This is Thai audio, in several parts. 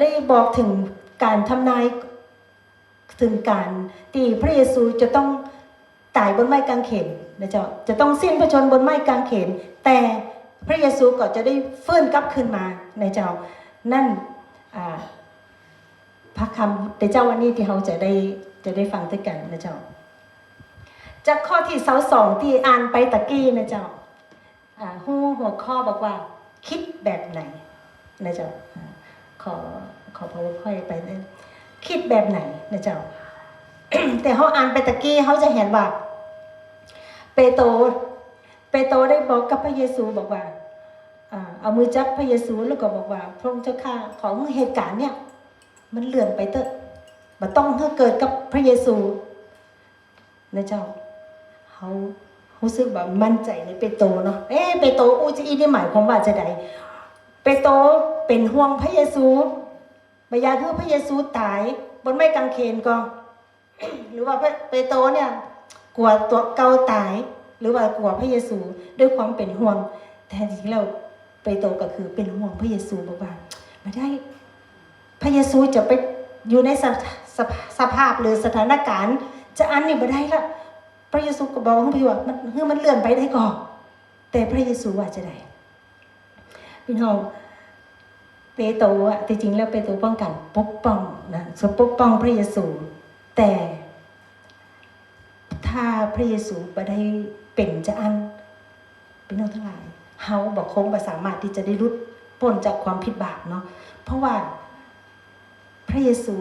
ได้บอกถึงการทำนายถึงการที่พระเยซูจะต้องตายบนไม้กางเขนนะเจ้าจะต้องสิ้นพระชนบนไม้กางเขน แต่พระเยซูก็จะได้ฟื้นกลับคืนมานะเจ้า นั่นพระคำแต่เจ้าวันนี้ที่เราจะได้จะได้ฟังด้วยกันนะเจ้า จากข้อที่เสาสองที่อ่านไปตะกี้นะเจ้าหูหัวข้อบอกว่า คิดแบบไหนนะเจ้า ขอขอพระค่อยไปเลยคิดแบบไหนนะเจ้า แต่เขาอ่านไปตะกี้เขาจะเห็นว่าเปโตรเปโตรได้บอกกับพระเยซูบอกว่าอเอามือจับพระเยซูแล้วก็บอกว่า พระองค์เจ้าข้าของเหตุการณ์เนี่ย มันเลื่อนไปเถอะมันต้องเกิดกับพระเยซูนะเจ้าเขารู้สึกแบบมั่นใจในเปโตรเนาะเอ๊เปโตรอูจะอีนี่หมายความว่าจะใด เปโตรเป็นห่วงพระเยซูบอยากให้พระเยซูตายบนไม้กางเขนก็ หรือว่าเปโตรเนี่ยกลัวตัวเกาตาย หรือว่ากลัวพระเยซูด้วยความเป็นห่วง แต่จริงๆแล้วเปโตรก็คือเป็นห่วงพระเยซูบอกว่าไม่ได้ พระเยซูจะไปอยู่ในสภสสภาพหรือสถานการณ์ จะอันนี้ไม่ได้ละพระเยซูก็บอกให้พี่ว่ามันคือมันเลื่อนไปได้ก่อนแต่พระเยซูว่าจะได้ พี่น้องเปโตรอะจริงแล้วเปโตรป้องกันปกป้องนะสปกป้องพระเยซู แต่ถ้าพระเยซูไม่ได้เป็นจะอันพี่น้องทั้งหลายเฮาบอกคงบ่สามารถที่จะได้รุดพ้นจากความผิดบาปเนาะเพราะว่าพระเยซู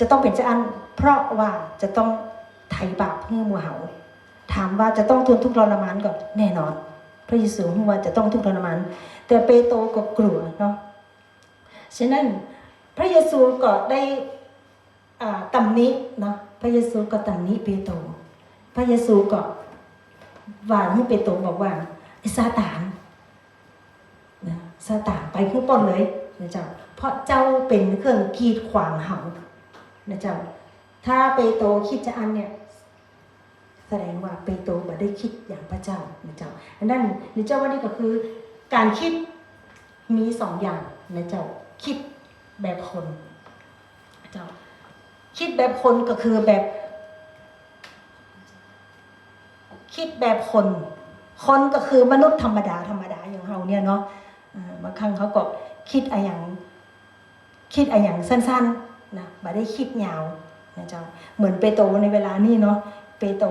จะต้องเป็นเจ้าอัน เพราะว่าจะต้องไถ่บาปเพื่อมู่เฮาถามว่าจะต้องทนทุกข์ทรมานก่อนแน่นอน พระเยซูว่าจะต้องทุกข์ทรมาน แต่เปโตรก็กลัวเนาะฉะนั้นพระเยซูก็ได้อ่าตำหนิเนาะพระเยซูก็ตำหนิเปโตรพระเยซูก็ว่าให้เปโตรบอกว่าไอ้ซาตานนะซาตานไปขึ้นป้นเลยนะเจ้าเพราะเจ้าเป็นเครื่องกีดขวางเฮานะเจ้าถ้าเปโตรคิดจะอันเนี่ย แสดงว่าเปโตรบ่ได้คิดอย่างพระเจ้านะเจ้าอันนั้นนะเจ้าว่านี่ก็คือ การคิดมีสองอย่างนะเจ้าคิดแบบคนนะเจ้าคิดแบบคนก็คือแบบ คิดแบบคน คนก็คือมนุษย์ธรรมดาธรรมดาอย่างเฮาเนี่ยเนาะบางครั้งเขาก็คิดอะไรอย่าง คิดอะไรอย่างสั้น ๆนะบ่ได้คิดยาวนะเจ้าเหมือนเปโตรในเวลานี้เนาะ เปโตร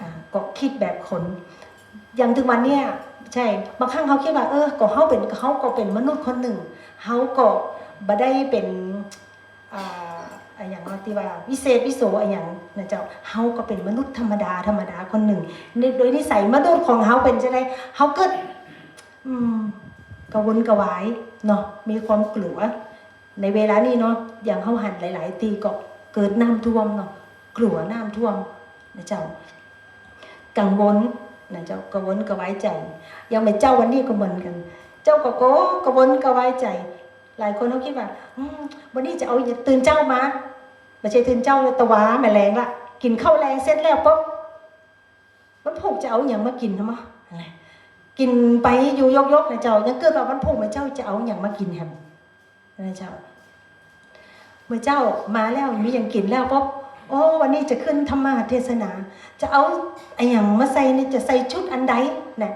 อ่ก็คิดแบบคน อย่างถึงวันเนี้ยใช่บางครั้งเขาคิดว่าเออก็เขาเป็นเขาก็เป็นมนุษย์คนหนึ่งเขาก็บ่ได้เป็นอ่าอะอย่างว่าที่ว่าวิเศษวิโสอะอย่างนะเจ้าเฮาก็เป็นมนุษย์ธรรมดาธรรมดาคนหนึ่งโดยนิสัยมนุษย์ของเฮาเป็นจะได้เฮาเกิดกระวนกระวายเนาะมีความกลัว ในเวลานี้เนาะอย่างเฮาหันหลาย ๆ ตีก็เกิดน้ำท่วมเนาะกลัวน้ำท่วม นะเจ้า กังวลนะเจ้ากระวนกระวายใจย่างแม่เจ้าวันนี้ก็เหมือนกัน เจ้าก็โกกระวนกระวายใจ หลายคนเขาคิดว่าวันนี้จะเอาอย่าตื่นเจ้ามาไม่ใช่ตื่นเจ้าตะวาแม่แรงละกินข้าวแรงเสร็จแล้วปุ๊บมันผูกจะเอาอย่างมากินทำไมกินไปอยู่ยกๆนะเจ้ายังเกิดว่ามันผูกมาเจ้าจะเอาอย่างมากินแฮมนะเจ้าเมื่อเจ้ามาแล้วมีอย่างกินแล้วปุ๊บ โอ้วันนี้จะขึ้นธรรมาเทศนา จะเอาไอ้อย่างมาใส่นี่จะใส่ชุดอันใดนี่ย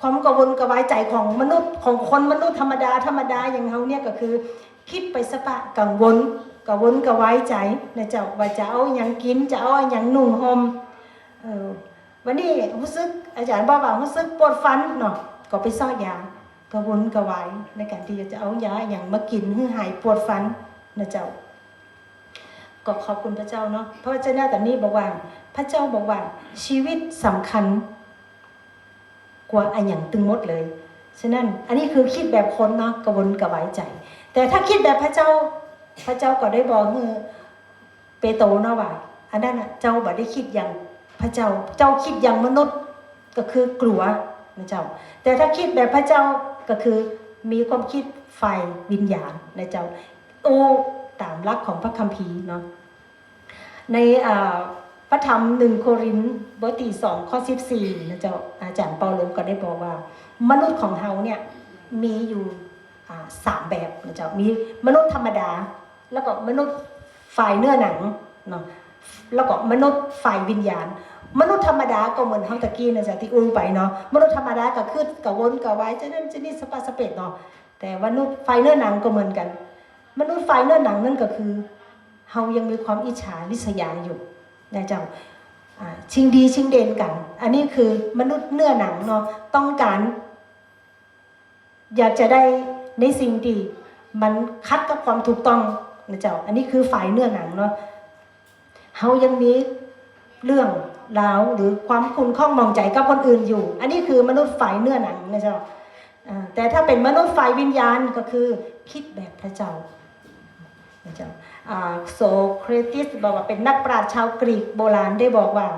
ความกังวลกระวายใจของมนุษย์ของคนมนุษย์ธรรมดาธรรมดาอย่างเขาเนี่ยก็คือ คิดไปสปะกังวลกังวลกระวายใจนะเจ้าว่าจะเอาอย่างกินจะเอาอย่างหนุ่งห่มเออวันนี้รู้สึกอาจารย์บอกว่ารู้สึกปวดฟันเนาะก็ไปซ่อยากังวลกระวายในการที่จะเอายาอย่างมากินให้หายปวดฟันนะเจ้า ก็ขอบคุณพระเจ้าเนาะเพราะว่าเจ้าน้าแต่นี้บอกว่า พระเจ้าบอกว่าชีวิตสำคัญ กว่าอันอย่างตึงมดเลยฉะนั้นอันนี้คือคิดแบบคนเนาะกระวนกระวายใจ แต่ถ้าคิดแบบพระเจ้า พระเจ้าก็ได้บอกคือเปโตรเนาะว่าอันนั้นน่ะเจ้าบ่ได้คิดอย่างพระเจ้า เจ้าคิดอย่างมนุษย์ก็คือกลัวนะเจ้า แต่ถ้าคิดแบบพระเจ้าก็คือมีความคิดไฟวิญญาณนะเจ้าโอ้ ตามหลักของพระคัมภีร์เนาะในพระธรรมหนึ่งโครินธ์บทที่สองข้อสิบสี่นะเจ้าอาจารย์เปาโลก็ได้บอกว่า มนุษย์ของเฮาเนี่ยมีอยู่สามแบบนะเจ้ามีมนุษย์ธรรมดา แล้วก็มนุษย์ฝ่ายเนื้อหนังเนาะแล้วก็มนุษย์ฝ่ายวิญญาณ มนุษย์ธรรมดาก็เหมือนเฮาตะกี้นะจ๊ะที่อู้ไปเนาะมนุษย์ธรรมดาก็คือกะวนกะไว้จะนั่นจะนี่สปาสเปดเนาะแต่มนุษย์ฝ่ายเนื้อหนังก็เหมือนกัน มนุษย์ฝ่ายเนื้อหนังนั่นก็คือเฮายังมีความอิจฉาริษยาอยู่นะเจ้าชิงดีชิงเด่นกัน อันนี้คือมนุษย์เนื้อหนังเนาะต้องการ อยากจะได้ในสิ่งที่มันคัดกับความถูกต้องนะเจ้าอันนี้คือฝ่ายเนื้อหนังเนาะเฮายังมีเรื่องราวหรือความคุณข้องมองใจกับคนอื่นอยู่ อันนี้คือมนุษย์ฝ่ายเนื้อหนังนะเจ้าแต่ถ้าเป็นมนุษย์ฝ่ายวิญญาณก็คือคิดแบบพระเจ้า โซเครติสบอกว่าเป็นนักปราชญ์ชาวกรีกโบราณได้บอกว่า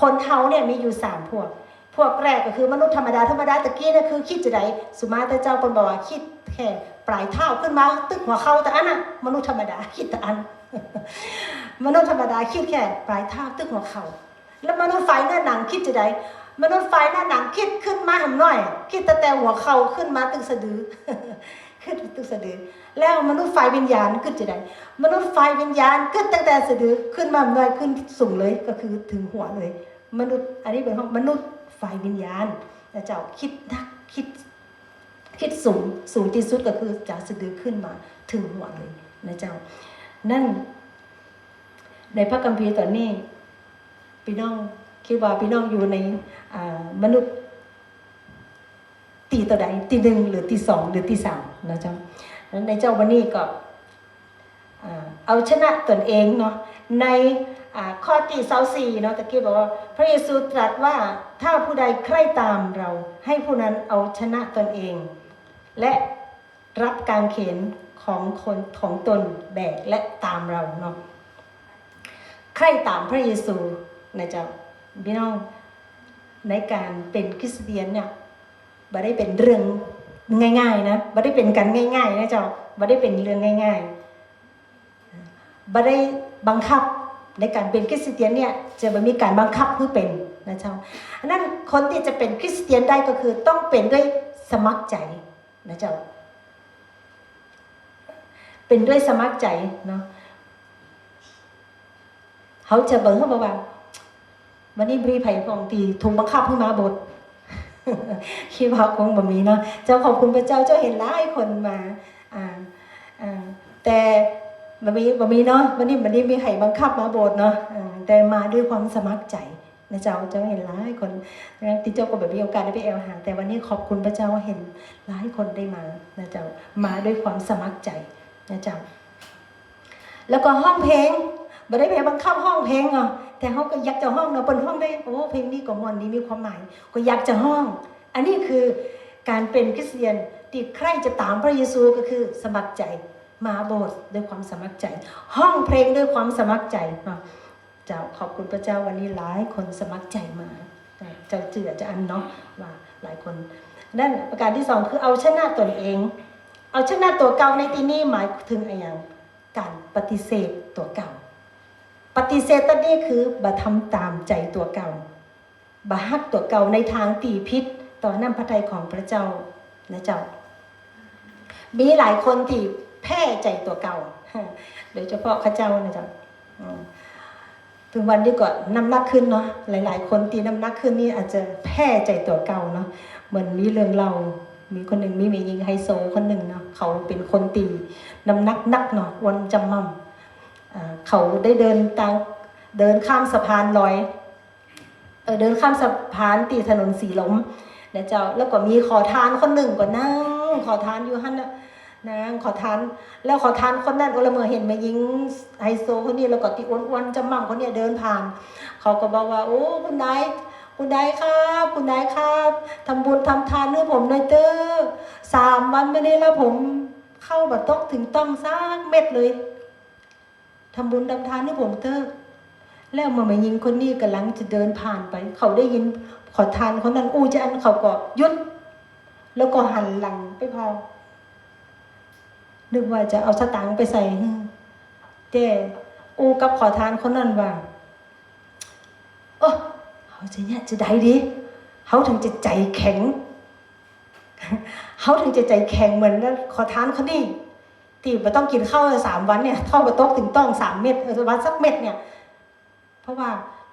คนเฮาเนี่ยมีอยู่สามพวก พวกแรกก็คือมนุษย์ธรรมดาธรรมดาตะกี้นี่คือคิดจะไดสุมาตรเจ้าคนบอกว่าคิดแค่ปลายเท้าขึ้นมาตึกหัวเข่าแต่อันน่ะมนุษย์ธรรมดาคิดแต่อัน มนุษย์ธรรมดาคิดแค่ปลายเท้าตึกหัวเข่าแล้วมนุษย์ฝ่ายหน้าหนังคิดจะไดมนุษย์ฝ่ายหน้าหนังคิดขึ้นมาหำน้อย คิดแต่แต่หัวเข่าขึ้นมาตึกสะดือ ขึ้นตึกสะดือ แล้วมนุษย์ฝ่ายวิญญาณขึ้นจะได้มนุษย์ฝ่ายวิญญาณขึ้นตั้งแต่สะดือขึ้นมาหน้อยขึ้นสูงเลยก็คือถึงหัวเลย มนุษย์อันนี้เป็นของมนุษย์ฝ่ายวิญญาณนะเจ้าคิดนักคิดคิดสูงสูงที่สุดก็คือจากสะดือขึ้นมาถึงหัวเลยนะเจ้า นั่น ในพระคัมภีร์ตอนนี้พี่น้องคิดว่าพี่น้องอยู่ในมนุษย์ตีตัวใดตีหนึ่งหรือตีสองหรือตีสาม นะเจ้านั้นในเจ้าวันนี้ก็เอาชนะตนเองเนาะในข้อที่เซาสี่เนาะตะกี้บอกว่าพระเยซูตรัสว่าถ้าผู้ใดใคร่ตามเรา ให้ผู้นั้นเอาชนะตนเอง และรับการเข็นของคนของตนแบกและตามเราเนาะใคร่ตามพระเยซูนะเจ้าพี่น้องในการเป็นคริสเตียนเนี่ยบ่ได้เป็นเรื่อง ง่ายๆนะบ่ได้เป็นกันง่ายๆนะเจ้าบ่ได้เป็นเรื่องง่ายๆบ่ได้บังคับในการเป็นคริสเตียนเนี่ยจะบ่มีการบังคับเพื่อเป็นนะเจ้าอันนั้นคนที่จะเป็นคริสเตียนได้ก็คือต้องเป็นด้วยสมัครใจนะเจ้าเป็นด้วยสมัครใจเนาะเขาจะเบิ่งเขาบอกว่าวันนี้บรีไผ่ของตีถูกบังคับให้มาบท คิดว่าคงบ่มีเนาะเจ้าขอบคุณพระเจ้าเจ้าเห็นหลายคนมาอ่าอ่าแต่บ่มีบ่มีเนาะวันนี้วันนี้มีไห้บังคับมาโบสถ์เนาะแต่มาด้วยความสมัครใจนะเจ้าเจ้าเห็นหลายคนนะที่เจ้าก็แบบมีโอกาสได้ไปแอลหาแต่วันนี้ขอบคุณพระเจ้าว่าเห็นหลายคนได้มานะเจ้ามาด้วยความสมัครใจนะเจ้าแล้วก็ห้องเพลงบ่ได้ไปบังคับห้องเพลงเนาะ แต่เขาก็อยากจะห้องเนาะเปิดห้องได้โอ้เพลงนี้ก็มวนนี้มีความหมาย ก็อยากจะห้อง อันนี้คือการเป็นคริสเตียนที่ใครจะตามพระเยซูก็คือสมัครใจมาโบสถ์ด้วยความสมัครใจ ห้องเพลงด้วยความสมัครใจเนาะเจ้าขอบคุณพระเจ้าวันนี้หลายคนสมัครใจมาเจ้าเจือจะอันเนาะว่าหลายคนนั่นประการที่สองคือเอาชนะตนเอง เอาชนะตัวเก่าในที่นี้หมายถึงอะไรอย่างการปฏิเสธตัวเก่า ปฏิเสธตัวนี้คือบะทำตามใจตัวเก่าบะฮักตัวเก่าในทางตีพิษ ต่อน้ำพระทัยของพระเจ้านะเจ้า มีหลายคนที่แพ้ใจตัวเก่าโดยเฉพาะข้าเจ้านะเจ้าถึงวันนี้ก็น้ำหนักขึ้นเนาะหลาย ๆ คนตีน้ำหนักขึ้นนี่อาจจะแพ้ใจตัวเก่าเนาะเหมือนมีเรื่องเรามีคนหนึ่งมีเมียิงไฮโซคนหนึ่งเนาะเขาเป็นคนตีน้ำหนักนักเนาะวันจำมั่มอ่า เขาได้เดินตางเดินข้ามสะพานลอยเออเดินข้ามสะพานตีถนนสีลมนะเจ้าแล้วก็มีขอทานคนหนึ่งก็นั่งขอทานอยู่หันนะนางขอทาน แล้วขอทานคนนั้นโอละเมอเห็นมายิงไฮโซคนนี้แล้วก็ที่อ้วนๆจำมั่มคนเนี้ยเดินผ่าน เขาก็บอกว่าโอ้คุณนายคุณนายครับ คุณนายครับทำบุญทำทานให้ผมหน่อยเตอสามวันไม่ได้แล้วผมเข้าบัตรตกถึงต้องซากเม็ดเลย ทำบุญทำทานให้ผมเตอแล้วเมื่อมายิงคนนี้กำลังจะเดินผ่านไป เขาได้ยินขอทานคนนั้นอู้จะอันเขาก็ยุด แล้วก็หันหลังไปพอ นึกว่าจะเอาสตังค์ไปใส่ให้แต่อูกับขอทานคนนั้นว่าเออเขาจะเนี่ยจะได้ดีเขาถึงจะใจแข็งเขาถึงจะใจแข็งเหมือนขอทานเขานี่ ที่ม่ต้องกินข้าวสามวันเนี่ยเท่ากับโต๊ะถึงต้องสามเม็ดวันสักเม็ดเนี่ย เพราะว่า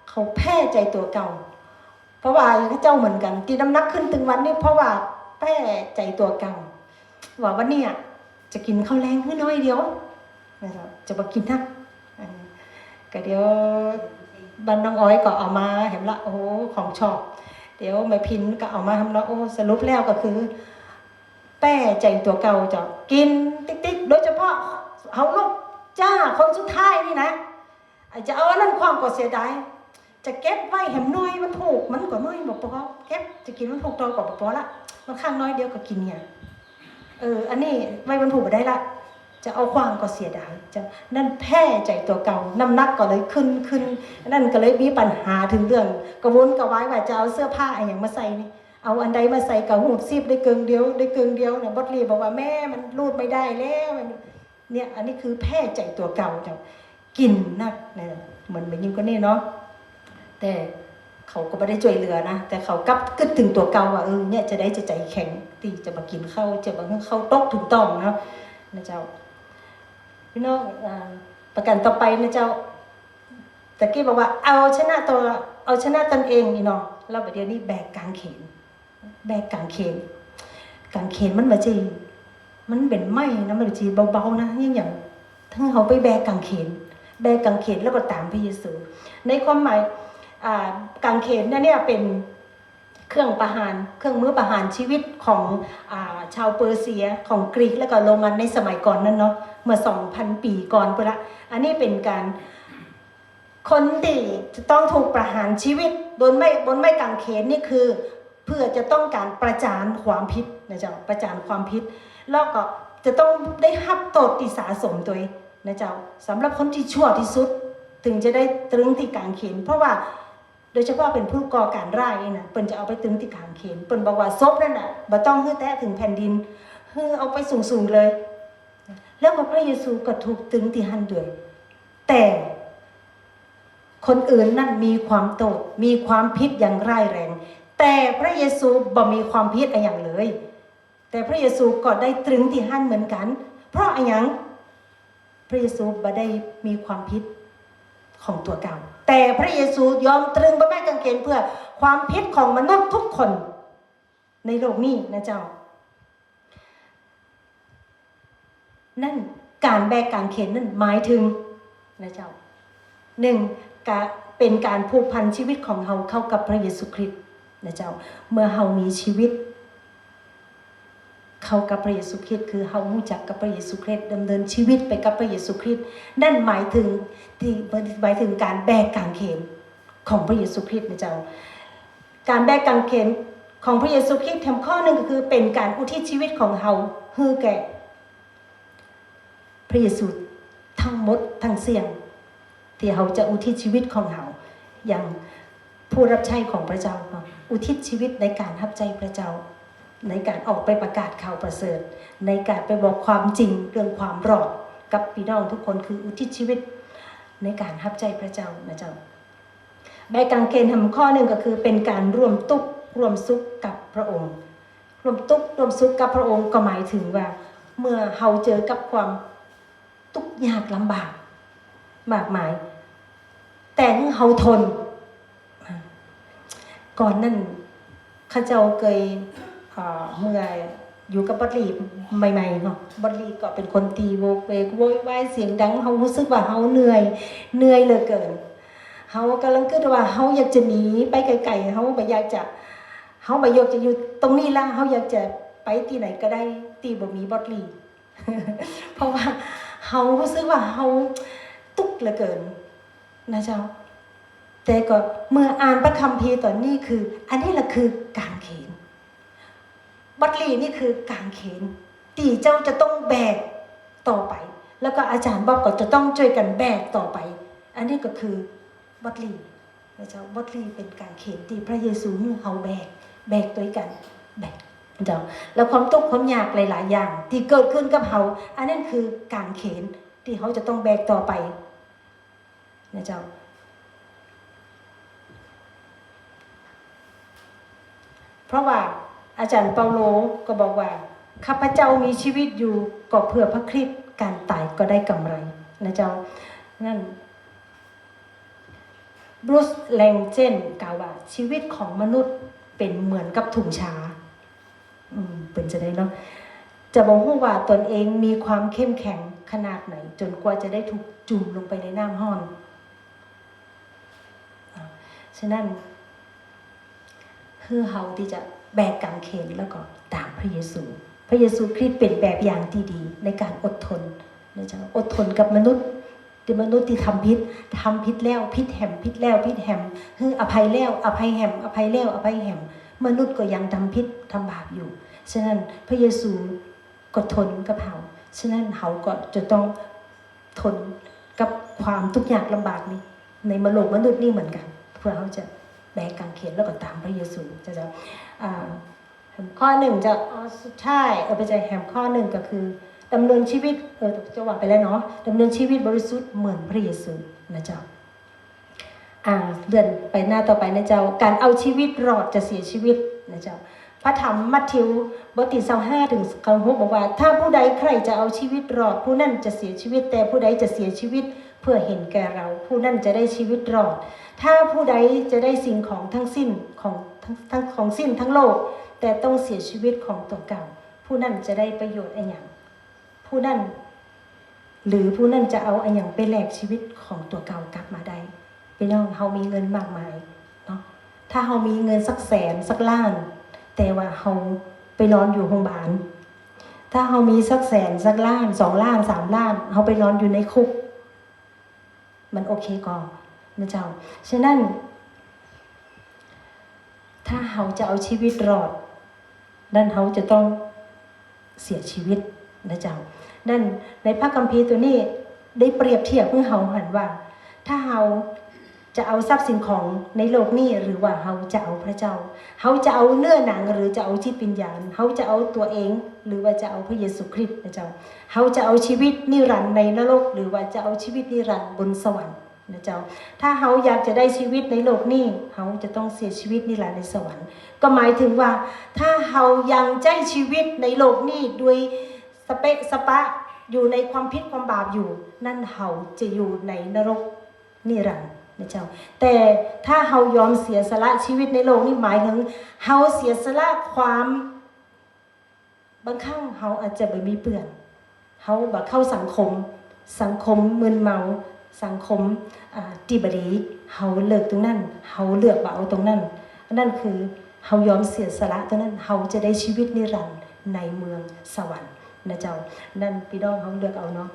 เขาแพ้ใจตัวเก่า เพราะว่าเจ้าเหมือนกันตีน้ำหนักขึ้นถึงวันนี้เพราะว่าแพ้ใจตัวเก่าว่าวันนี้จะกินข้าวแรงขึ้นน้อยเดียวนะครับจะมากินนักก็เดี๋ยวบันน้องอ้อยก็เอามาเห็นละโอ้ของชอบ เดี๋ยวแม่พินก็เอามาทำล้วโอ้สรุปแล้วก็คือ แป้ใจตัวเก่าจะกินติ๊กติ๊กโดยเฉพาะเอาลูกจ้าคนสุดท้ายนี่นะจะเอาอันนั้นความก็เสียดายจะเก็บไว้แหมน้อยมันถูกมันก็น้อยบอกปอเก็บจะกินมันถูกตอนก่อนปอละมันข้างน้อยเดียวก็กินเนี่ยเอออันนี้ไว้มันถูกไปได้ละจะเอาความก็เสียดายจะนั่นแพ้ใจตัวเก่าน้ำหนักก็เลยขึ้นขึ้นนั่นก็เลยมีปัญหาถึงเรื่องกระวนกระวายว่าจะเอาเสื้อผ้าอะไรอย่างมาใส่นี่ เอาอันใดมาใส่กับหูดซีบได้เกิงเดียวได้เกิงเดียวเนี่ยบดลีบอกว่าแม่มันรูดไม่ได้แล้วเนี่ยอันนี้คือแพ้ใจตัวเก่าจ้ะกินนักเนี่ยเหมือนเหมือนยิงก็นี่เนาะแต่เขาก็ไม่ได้ช่วยเหลือนะ แต่เขากลับกึดถึงตัวเก่าว่าเออเนี่ยจะได้จะใจแข็งตีจะมากินข้าวจะมาเข้าวตกถึงต้องเนาะนะเจ้าพี่น้องประกันต่อไปนะเจ้าตะกี้บอกว่าเอาชนะตัวเอาชนะตนเองนี่เนาะแล้วประเดี๋ยวนี้แบกกลางเขน แบกกางเขนกางเขนมันมาจีมันเป็นไม้นะมันจีเบาๆนะยิ่งอย่างทั้งเขาไปแบกกางเขน แบกกางเขนแล้วก็ตามพระเยซู ในความหมายอ่ากางเขนเนี่ยเนี่ยเป็นเครื่องประหารเครื่องมือประหารชีวิตของอาชาวเปอร์เซียของกรีกและก็โรมันในสมัยก่อนนั้นเนาะเมื่อ 2,000 ปีก่อนไปละอันนี้เป็นการคนที่จะต้องถูกประหารชีวิต บนไม่บนไม่กางเขนนี่คือ เพื่อจะต้องการประจานความผิดนะเจ้าประจานความผิดแล้วก็จะต้องได้ฮับโทษที่สาสมตัวนะเจ้าสำหรับคนที่ชั่วที่สุด ถึงจะได้ตรึงที่กางเขนเพราะว่าโดยเฉพาะเป็นผู้ก่อการร้ายนี่นะเปิ้นจะเอาไปตรึงที่กางเขนเปิ้นบอกว่าศพนั่นน่ะบ่ต้องให้แตะถึงแผ่นดินให้เอาไปสูงๆเลย แล้วก็พระเยซูก็ถูกตรึงที่หันด้วย แต่คนอื่นนั่นมีความโตดมีความผิดอย่างร้ายแรง แต่พระเยซูบ่มีความผิดอะไรอย่างเลย แต่พระเยซูก็ได้ตรึงที่หั่นเหมือนกัน เพราะอะไรอย่างพระเยซูบ่ได้มีความผิดของตัวเก่าแต่พระเยซูยอมตรึงพระแม่กางเขนเพื่อความผิดของมนุษย์ทุกคนในโลกนี้นะเจ้า นั่นการแบกกางเขนนั่นหมายถึงนะเจ้าหนึ่งเป็นการผูกพันชีวิตของเราเข้ากับพระเยซูคริสต์ นะเจ้า เมื่อเรามีชีวิต เข้ากับพระเยซูคริสต์คือเรารู้จักกับพระเยซูคริสต์ดำเนินชีวิตไปกับพระเยซูคริสต์นั่นหมายถึงที่หมายถึงการแบกกางเขนของพระเยซูคริสต์นะเจ้า การแบกกางเขนของพระเยซูคริสต์ทำข้อหนึ่งก็คือเป็นการอุทิศชีวิตของเราให้แก่พระเยซูทั้งหมดทั้งเสียง ที่เราจะอุทิศชีวิตของเราอย่างผู้รับใช้ของพระเจ้าเนาะ อุทิศชีวิตในการรับใจพระเจ้า ในการออกไปประกาศข่าวประเสริฐ ในการไปบอกความจริงเรื่องความรอดกับพี่น้องทุกคนคืออุทิศชีวิตในการรับใจพระเจ้านะเจ้าใบกางเกณฑ์ทำข้อหนึ่งก็คือเป็นการร่วมทุกร่วมสุขกับพระองค์ ร่วมทุกร่วมสุขกับพระองค์ก็หมายถึงว่า เมื่อเราเจอกับความทุกข์ยากลำบากมากมาย แต่เฮาทน ก่อนนั่นข้าเจ้าเคยเมื่ออยู่กับบัดลีใหม่ๆเนาะบัดลีก็เป็นคนตีโวกเวกโวยวายเสียงดังเฮารู้สึกว่าเฮาเหนื่อยเหนื่อยเหลือเกินเฮากำลังคิดว่าเฮาอยากจะหนีไปไกลๆเฮาบ่อยากจะเฮาบ่อยากจะอยู่ตรงนี้ละเฮาอยากจะไปที่ไหนก็ได้ที่บ่มีบัดลีเพราะว่าเฮารู้สึกว่าเฮาตุกเหลือเกินนะเจ้า แต่ก็เมื่ออ่านพระคัมภีร์ตอนนี้คือ อันนี้แหละคือกางเขนบัตลีนี่คือกางเขนตีเจ้าจะต้องแบกต่อไป แล้วก็อาจารย์บอกก็จะต้องช่วยกันแบกต่อไป อันนี้ก็คือบัตลีนะเจ้าบัตลีเป็นกางเขนที่พระเยซูให้เขาแบก แบกด้วกันแบกเจ้าแล้วความทุกข์ความยากหลาย ๆ อย่าง ที่เกิดขึ้นกับเขาอันนั้นคือกางเขนที่เขาจะต้องแบกต่อไปนะเจ้า เพราะว่าอาจารย์เปาโลก็บอกว่าข้าพเจ้ามีชีวิตอยู่ก็เพื่อพระคริสต์การตายก็ได้กำไรนะเจ้านั่นบรูซแลงเจนกล่าวว่าชีวิตของมนุษย์เป็นเหมือนกับถุงชาอืมเป็นจะได้เนาะจะบอกว่าตนเองมีความเข้มแข็งขนาดไหน จนกว่าจะได้ถูกจุ่มลงไปในน้ำห้อนอ่าฉะนั้น คือเฮาที่จะแบกกางเขนแล้วก็ตามพระเยซู พระเยซูคริสต์เป็นแบบอย่างที่ดีในการอดทนนะจ๊ะอดทนกับมนุษย์ที่มนุษย์ที่ทำพิษทำพิษแล้วพิษแหมพิษแล้วพิษแหมคืออภัยแล้วอภัยแหมอภัยแล้วอภัยแหมมนุษย์ก็ยังทำพิษทำบาปอยู่ ฉะนั้นพระเยซูก็ทนกับเฮาฉะนั้นเฮาก็จะต้องทนกับความทุกข์ยากลำบากนี้ ในมโลกมนุษย์นี่เหมือนกันเพื่อเขาจะ แบกกางเขนแล้วก็ตามพระเยซูจะจะแหมข้อหนึ่งจะใช่เออไปใจแหมข้อหนึ่งก็คือดำเนินชีวิตเออจะว่าไปแล้วเนาะดำเนินชีวิตบริสุทธิ์เหมือนพระเยซูนะเจ้าอ่าเดินไปหน้าต่อไปนะเจ้า การเอาชีวิตรอดจะเสียชีวิตนะเจ้าพระธรรมมัทธิวบทที่25ห้าถึงข้อหกบอกว่า ถ้าผู้ใดใครจะเอาชีวิตรอดผู้นั้นจะเสียชีวิต แต่ผู้ใดจะเสียชีวิต เพื่อเห็นแก่เรา ผู้นั้นจะได้ชีวิตรอด ถ้าผู้ใดจะได้สิ่งของทั้งสิ้นของทั้งทั้งของสิ้นทั้งโลก แต่ต้องเสียชีวิตของตัวเก่า ผู้นั้นจะได้ประโยชน์อะไรอย่าง ผู้นั้นหรือผู้นั้นจะเอาอะไรอย่างไปแลกชีวิตของตัวเก่ากลับมาได้พี่น้องเฮามีเงินมากมายเนาะถ้าเฮามีเงินสักแสนสักล้าน แต่ว่าเฮาไปนอนอยู่โรงพยาบาลถ้าเฮามีสักแสนสักล้านสองล้านสามล้านเฮาไปนอนอยู่ในคุก มันโอเคก่อนนะเจ้า ฉะนั้น ถ้าเฮาจะเอาชีวิตรอดนั่นเฮาจะต้องเสียชีวิตนะเจ้า นั่นในพระคัมภีร์ตัวนี้ได้เปรียบเทียบเพื่อเฮาหันว่า ถ้าเฮา จะเอาทรัพย์สินของในโลกนี้หรือว่าเฮาจะเอาพระเจ้าเฮาจะเอาเนื้อหนังหรือจะเอาจิตวิญญาณเฮาจะเอาตัวเอง หรือว่าจะเอาพระเยซูคริสต์นะเจ้าเฮาจะเอาชีวิตนิรันดร์ในนรก หรือว่าจะเอาชีวิตนิรันดร์บนสวรรค์นะเจ้า ถ้าเฮาอยากจะได้ชีวิตในโลกนี้เฮาจะต้องเสียชีวิตนิรันดร์ในสวรรค์ ก็หมายถึงว่า ถ้าเฮายังใจชีวิตในโลกนี้ด้วยสเปะสปะอยู่ในความผิดความบาปอยู่ นั่นเฮาจะอยู่ในนรกนิรันดร์ นะเจ้า แต่ถ้าเฮายอมเสียสละชีวิตในโลกนี้หมายถึงเฮาเสียสละความ บางครั้งเฮาอาจจะไม่มีเปื่อนเฮาแบบเข้าสังคม สังคมมึนเมาสังคมตีบดีเฮาเลิกตรงนั้นเฮาเลือกบ่เอาตรงนั้นนั่นคือเฮายอมเสียสละตรงนั้นเฮาจะได้ชีวิตนิรันดร์ในเมืองสวรรค์นะเจ้า นั่นพี่น้องเฮาเลือกเอาเนาะ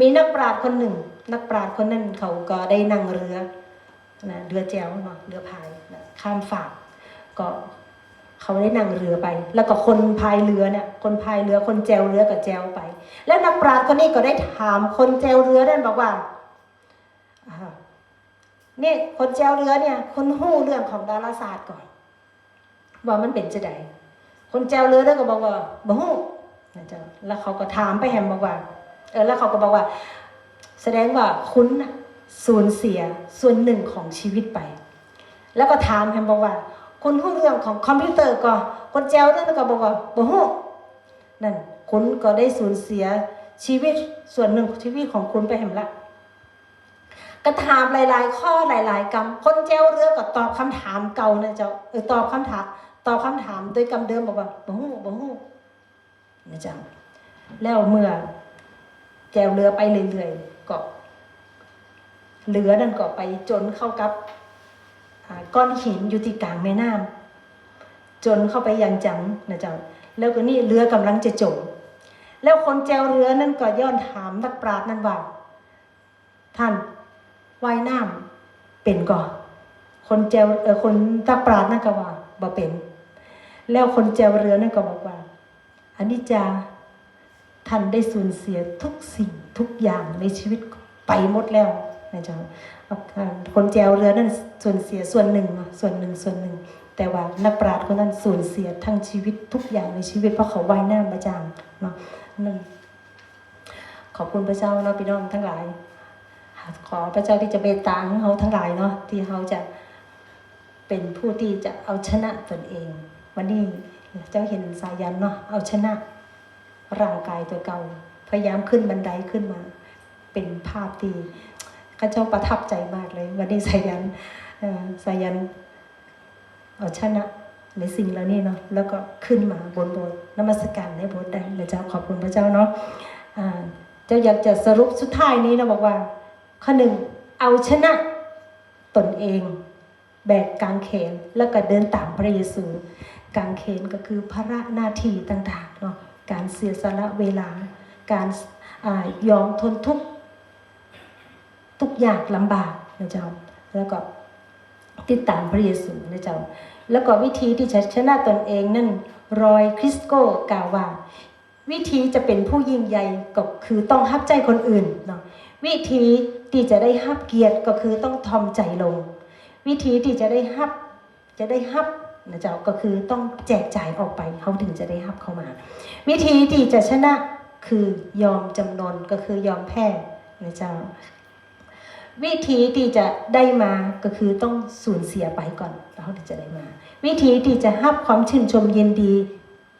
มีนักปราชญ์คนหนึ่ง นักปราชญ์คนนั้นเขาก็ได้นั่งเรือนะเรือแจวเนาะเรือพายนะข้ามฝากก็เขาได้นั่งเรือไป แล้วก็คนพายเรือเนี่ย คนพายเรือคนแจวเรือก็แจวไป แล้วนักปราชญ์คนนี้ก็ได้ถามคนแจวเรือนั่นบอกว่าอ่านี่ยคนแจวเรือเนี่ย คนหู้เรื่องของดาราศาสตร์ก่อน ว่ามันเป็นจะไดคนแจวเรือนั่นก็บอกว่าบ่ฮู้นะจ้าแล้วเขาก็ถามไปแฮมบอกว่า เออแล้วเขาก็บอกว่า แสดงว่าคุณสูญเสียส่วนหนึ่งของชีวิตไป แล้วก็ถามแฮมบอกว่า คุณรู้เรื่องของคอมพิวเตอร์ก็คนแจวนั่นก็บอกว่าบ่ฮู้นั่นคุณก็ได้สูญเสียชีวิตส่วนหนึ่งชีวิตของคุณไปแฮมละก็ถามหลาย ๆ ข้อหลาย ๆกรรมคนแจวเรือก็ตอบคำถามเก่านะเจ้าเออตอบคำถามตอบคำถามโดยกำเดิมบอกว่าบ่ฮู้บ่ฮู้นะเจ้าแล้วเมื่อ แจวเรือไปเรื่อยๆก็เรือนั่นก็ไปจนเข้ากับก้อนหินอยู่ที่กลางแม่น้ำจนเข้าไปยังจังนะเจ้าแล้วก็นี่เรือกำลังจะจมแล้วคนแจวเรือนั่นก็ย้อนถามนักปราชญ์นั่นว่าท่านว่ายน้ำเป็นก่อนคนแจวเออคนนักปราชญ์นั่นก็ว่าบ่เป็น แล้วคนแจวเรือนั่นก็บอกว่าอันิจจา ท่านได้สูญเสียทุกสิ่งทุกอย่างในชีวิตไปหมดแล้วนะจ๊ะคนแจวเรือนั่นสูญเสียส่วนหนึ่งนะส่วนหนึ่งส่วนหนึ่ง แต่ว่านักปราชญ์คนนั้นสูญเสียทั้งชีวิตทุกอย่างในชีวิตเพราะเขาว่ายน้ำประจางเนาะนั่นขอบคุณพระเจ้าเนาะพี่น้องทั้งหลาย ขอพระเจ้าที่จะเมตตาของเขาทั้งหลายเนาะที่เขาจะเป็นผู้ที่จะเอาชนะตนเอง วันนี้เจ้าเห็นสายันเนาะเอาชนะ ร่างกายตัวเก่า พยายามขึ้นบันไดขึ้นมา เป็นภาพที่ข้าเจ้าประทับใจมากเลย วันนี้สายันสายันเอาชนะในสิ่งเหล่านี้เนาะแล้วก็ขึ้นมาบนโบสถ์นมัสการในโบสถ์ได้นะเจ้าขอบคุณพระเจ้าเนาะเจ้าอยากจะสรุปสุดท้ายนี้เราบอกว่า ข้อหนึ่งเอาชนะตนเอง แบกกางเขนแล้วก็เดินตามพระเยซูกางเขนก็คือภาระหน้าที่ต่างๆเนาะ การเสียสละเวลา การอยอมทนทุกทุกอย่างลำบากนะเจ้าแล้วก็ติดตามพระเยซูนะเจ้าแล้วก็วิธีที่จะชนะตนเองนั่นรอยคริสโกกล่าวว่า วิธีจะเป็นผู้ยิ่งใหญ่ก็คือต้องฮับใจคนอื่นเนาะวิธีที่จะได้ฮับเกียรติก็คือต้องทอมใจลง วิธีที่จะได้ฮับจะได้ฮับ นะเจ้าก็คือต้องแจกจ่ายออกไปเขาถึงจะได้ฮับเข้ามา วิธีที่จะชนะคือยอมจำนนก็คือยอมแพ้นะเจ้า วิธีที่จะได้มาก็คือต้องสูญเสียไปก่อนแล้วเขาถึงจะได้มา วิธีที่จะฮับความชื่นชมยินดี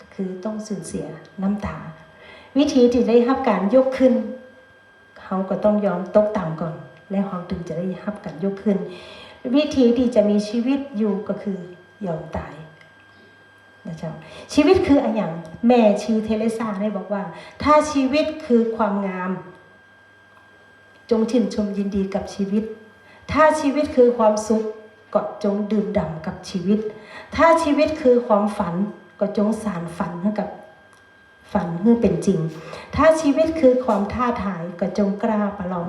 ก็คือต้องสูญเสียน้ำตา วิธีที่ได้ฮับการยกขึ้นเขาก็ต้องยอมตกต่ำก่อน แล้วเขาถึงจะได้ฮับการยกขึ้น วิธีที่จะมีชีวิตอยู่ก็คือ ยอมตายนะเจ้าชีวิตคืออะไรอย่างแม่ชีเทเลซาได้บอกว่า ถ้าชีวิตคือความงาม จงชื่นชมยินดีกับชีวิต ถ้าชีวิตคือความสุขก็จงดื่มด่ำกับชีวิต ถ้าชีวิตคือความฝันก็จงสารฝันให้กับฝันให้เป็นจริง ถ้าชีวิตคือความท้าทายก็จงกล้าประลอง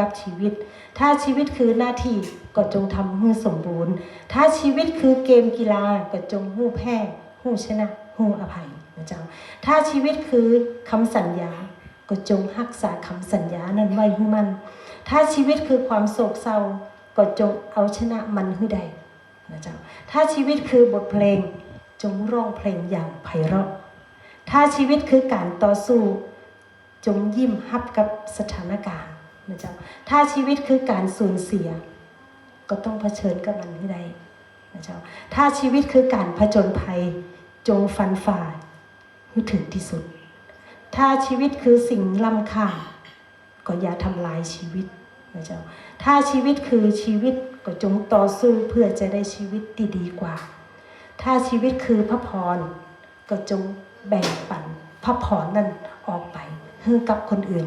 กับชีวิต ถ้าชีวิตคือหน้าที่ก็จงทำให้สมบูรณ์ ถ้าชีวิตคือเกมกีฬาก็จงหู้แพ้หู้ชนะหู้อภัยนะเจ้าถ้าชีวิตคือคำสัญญาก็จงรักษาคำสัญญานั้นไว้ให้มัน ถ้าชีวิตคือความโศกเศร้าก็จงเอาชนะมันให้ได้นะเจ้าถ้าชีวิตคือบทเพลงจงร้องเพลงอย่างไพเราะ ถ้าชีวิตคือการต่อสู้ จงยิ้มรับกับสถานการณ์ นะเจ้าถ้าชีวิตคือการสูญเสีย ก็ต้องเผชิญกับมันให้ได้นะเจ้าถ้าชีวิตคือการผจญภัย จงฟันฝ่าให้ถึงที่สุด ถ้าชีวิตคือสิ่งล้ำค่าก็อย่าทำลายชีวิตนะเจ้าถ้าชีวิตคือชีวิตก็จงต่อสู้เพื่อจะได้ชีวิตที่ดีกว่า ถ้าชีวิตคือพระพรก็จงแบ่งปันพระพรนั่นออกไปให้กับคนอื่น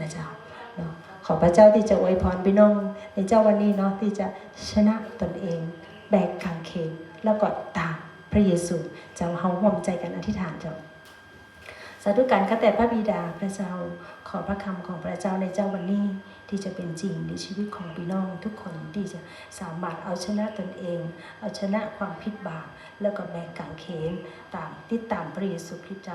นะเจ้า ขอพระเจ้าที่จะอวยพรพี่น้อง ในเจ้าวันนี้เนาะที่จะชนะตนเอง แบกกางเขนแล้วก็ตามพระเยซูจ้าเฮาห่วมใจกันอธิษฐานเจ้าสาธุการข้าแต่พระบิดาพระเจ้าขอพระคำของพระเจ้าในเจ้าวันนี้ ที่จะเป็นจริงในชีวิตของพี่น้องทุกคนที่จะสามารถเอาชนะตนเอง เอาชนะความผิดบาปแล้วก็แบกกางเขนตามติดตามพระเยซูคริสต์